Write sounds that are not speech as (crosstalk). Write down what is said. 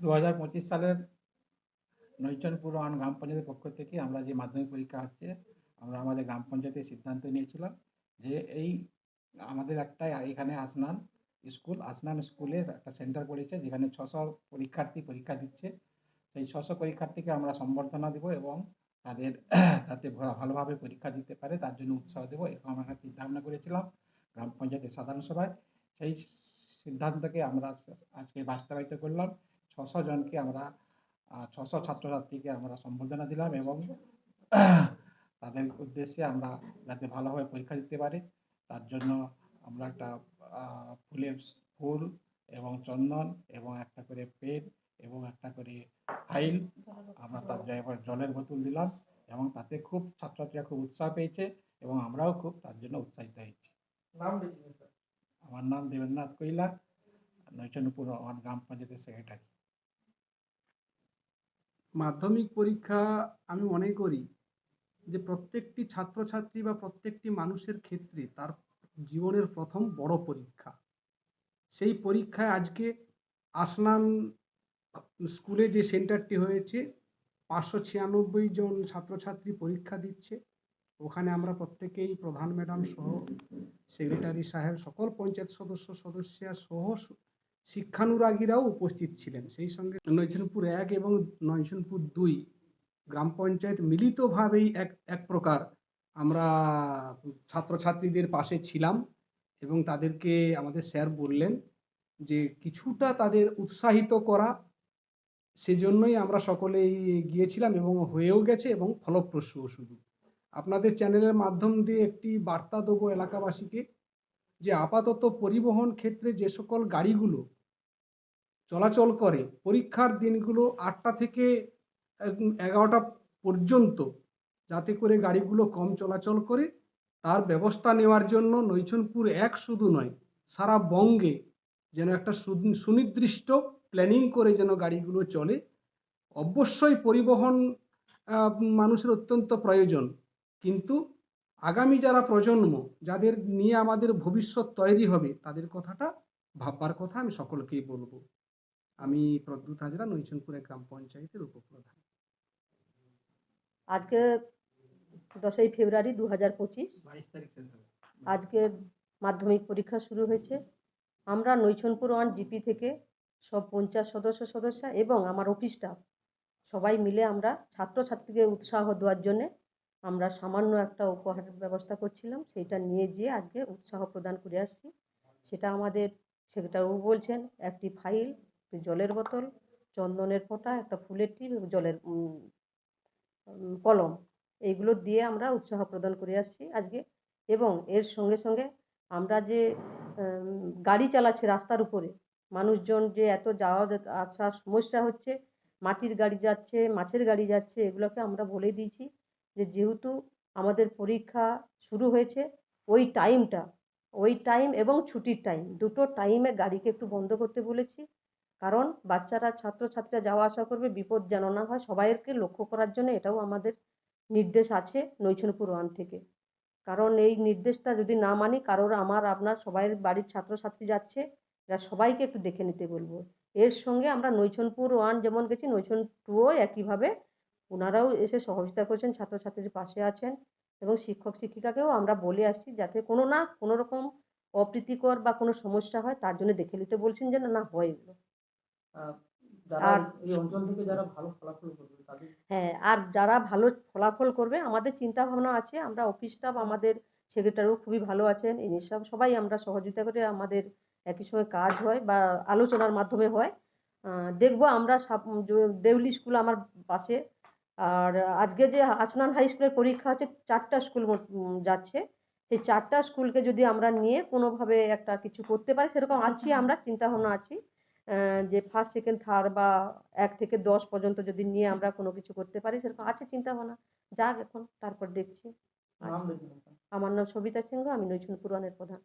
দু হাজার পঁচিশ সালের নৈচনপুর ওয়ান গ্রাম পঞ্চায়েতের পক্ষ থেকে আমরা যে মাধ্যমিক পরীক্ষা হচ্ছে, আমরা আমাদের গ্রাম পঞ্চায়েতে সিদ্ধান্ত নিয়েছিলাম যে এই আমাদের একটা এখানে আসনান স্কুল, আসনান স্কুলে একটা সেন্টার পড়েছে যেখানে ছশো পরীক্ষার্থী পরীক্ষা দিচ্ছে। সেই ছশো পরীক্ষার্থীকে আমরা সম্বর্ধনা দেবো এবং তাদের (clears throat) যাতে ভালোভাবে পরীক্ষা দিতে পারে, তার জন্য উৎসাহ দেবো এরকম আমরা একটা চিন্তা ভাবনা করেছিলাম গ্রাম পঞ্চায়েতের সাধারণ সভায়। সেই সিদ্ধান্তকে আমরা আজকে বাস্তবায়িত করলাম। ছশো জনকে আমরা ছশো ছাত্রছাত্রীকে আমরা সম্বর্ধনা দিলাম এবং তাদের উদ্দেশ্যে আমরা যাতে ভালোভাবে পরীক্ষা দিতে পারে। তার জন্য আমরা একটা ফুলের ফুল এবং চন্দন এবং একটা করে পেন এবং একটা করে ফাইল আমরা তার জায়গায় জলের বোতল দিলাম এবং তাতে খুব ছাত্রছাত্রীরা খুব উৎসাহ পেয়েছে এবং আমরাও খুব তার জন্য উৎসাহিত হয়েছি। আমার নাম দেবেন্দ্রনাথ কৈলা নৈচনপুর আমার গ্রাম পঞ্চায়েতের সেক্রেটারি। মাধ্যমিক পরীক্ষা আমি মনে করি যে প্রত্যেকটি ছাত্রছাত্রী বা প্রত্যেকটি মানুষের ক্ষেত্রে তার জীবনের প্রথম বড় পরীক্ষা। সেই পরীক্ষায় আজকে আসনান স্কুলে যে সেন্টারটি হয়েছে, পাঁচশো ছিয়ানব্বই জন ছাত্রছাত্রী পরীক্ষা দিচ্ছে। ওখানে আমরা প্রত্যেকেই প্রধান ম্যাডাম সহ, সেক্রেটারি সাহেব, সকল পঞ্চায়েত সদস্য সদস্যা সহ শিক্ষানুরাগীরাও উপস্থিত ছিলেন। সেই সঙ্গে নৈচনপুর এক এবং নৈচনপুর দুই গ্রাম পঞ্চায়েত মিলিতভাবেই এক এক প্রকার আমরা ছাত্রছাত্রীদের পাশে ছিলাম এবং তাদেরকে আমাদের স্যার বললেন যে কিছুটা তাদের উৎসাহিত করা, সেজন্যই আমরা সকলেই গিয়েছিলাম এবং হয়েও গেছে এবং ফলপ্রসূও শুধু। আপনাদের চ্যানেলের মাধ্যম দিয়ে একটি বার্তা দেবো এলাকাবাসীকে। যে আপাতত পরিবহন ক্ষেত্রে যে সকল গাড়িগুলো চলাচল করে, পরীক্ষার দিনগুলো আটটা থেকে এগারোটা পর্যন্ত যাতে করে গাড়িগুলো কম চলাচল করে, তার ব্যবস্থা নেওয়ার জন্য নৈচনপুর এক শুধু নয়, সারা বঙ্গে যেন একটা সুনির্দিষ্ট প্ল্যানিং করে যেন গাড়িগুলো চলে। অবশ্যই পরিবহন মানুষের অত্যন্ত প্রয়োজন। কিন্তু আগামী যারা প্রজন্ম যাদের নিয়ে আমাদের ভবিষ্যৎ তৈরি হবে তাদের কথাটা ভাববার কথা আমি সকলকেই বলব। আমি প্রদ্যুৎ হাজরা নৈচনপুরে গ্রাম পঞ্চায়েতের উপপ্রধান। আজকে দশই ফেব্রুয়ারি দু হাজার পঁচিশ। বাইশ তারিখ শেষ আজকে মাধ্যমিক পরীক্ষা শুরু হয়েছে। আমরা নৈছনপুর ওয়ান জিপি থেকে সব পঞ্চায়েত সদস্য সদস্য এবং আমার অফিস স্টাফ সবাই মিলে আমরা ছাত্রছাত্রীকে উৎসাহ দেওয়ার জন্যে আমরা সামান্য একটা উপহারের ব্যবস্থা করছিলাম সেইটা নিয়ে যেয়ে আজকে উৎসাহ প্রদান করে আসছি। সেটা আমাদের সেক্রেটারিবাবু বলছেন, একটি ফাইল জলের বোতল, চন্দনের ফোঁটা, একটা ফুলের টিপ জলের কলম। এইগুলো দিয়ে আমরা উৎসাহ প্রদান করে আসছি আজকে। এবং এর সঙ্গে সঙ্গে আমরা যে গাড়ি চালাচ্ছে রাস্তার উপরে, মানুষজন যে এত যাওয়া আসার সমস্যা হচ্ছে, মাটির গাড়ি যাচ্ছে, মাছের গাড়ি যাচ্ছে, এগুলোকে আমরা বলে দিয়েছি। যে যেহেতু আমাদের পরীক্ষা শুরু হয়েছে, ওই টাইমটা ওই টাইম এবং ছুটির টাইম দুটো টাইমে গাড়িকে একটু বন্ধ করতে বলেছি। কারণ বাচ্চারা, ছাত্রছাত্রীরা যাওয়া আসা করবে, বিপদ যেন না হয়, সবাইকে লক্ষ্য করার জন্য এটাও আমাদের নির্দেশ আছে নৈছনপুর ওয়ান থেকে। কারণ এই নির্দেশটা যদি না মানি, কারোর আমার, আপনার, সবাইয়ের বাড়ির ছাত্রছাত্রী যাচ্ছে, এরা সবাইকে একটু দেখে নিতে বলব। এর সঙ্গে আমরা নৈছনপুর ওয়ান যেমন গেছি নৈছন টুও একইভাবে ওনারাও এসে সহযোগিতা করছেন ছাত্রছাত্রীদের পাশে আছেন এবং শিক্ষক শিক্ষিকাকেও আমরা বলে আসছি যাতে কোনো না কোনো রকম অপ্রীতিকর বা কোনো সমস্যা হয় তার জন্য দেখে নিতে বলছেন যেন না হয় এগুলো। আর- হ্যাঁ আর যারা ভালো ফলাফল করবে আমাদের চিন্তা ভাবনা আছে আমরা অফিস স্টাফ আমাদের সেক্রেটারিও খুবই ভালো আছেন এই সব সবাই আমরা সহযোগিতা করে আমাদের একই সময় কাজ হয় বা আলোচনার মাধ্যমে হয়। দেখব আমরা দেউলি স্কুল আমার পাশে আর আজকে যে আচনান হাই স্কুলের পরীক্ষা হচ্ছে চারটা স্কুল যাচ্ছে। সেই চারটা স্কুলকে যদি আমরা নিয়ে কোনোভাবে একটা কিছু করতে পারি সেরকম আছি আমরা চিন্তা ভাবনা আছি যে ফার্স্ট সেকেন্ড থার্ড বা এক থেকে দশ পর্যন্ত যদি নিয়ে আমরা কোনো কিছু করতে পারি সেরকম আছে চিন্তা ভাবনা যাক এখন তারপর দেখছি। আমার নাম সবিতা সিংহ আমি নৈছুন পুরাণের প্রধান।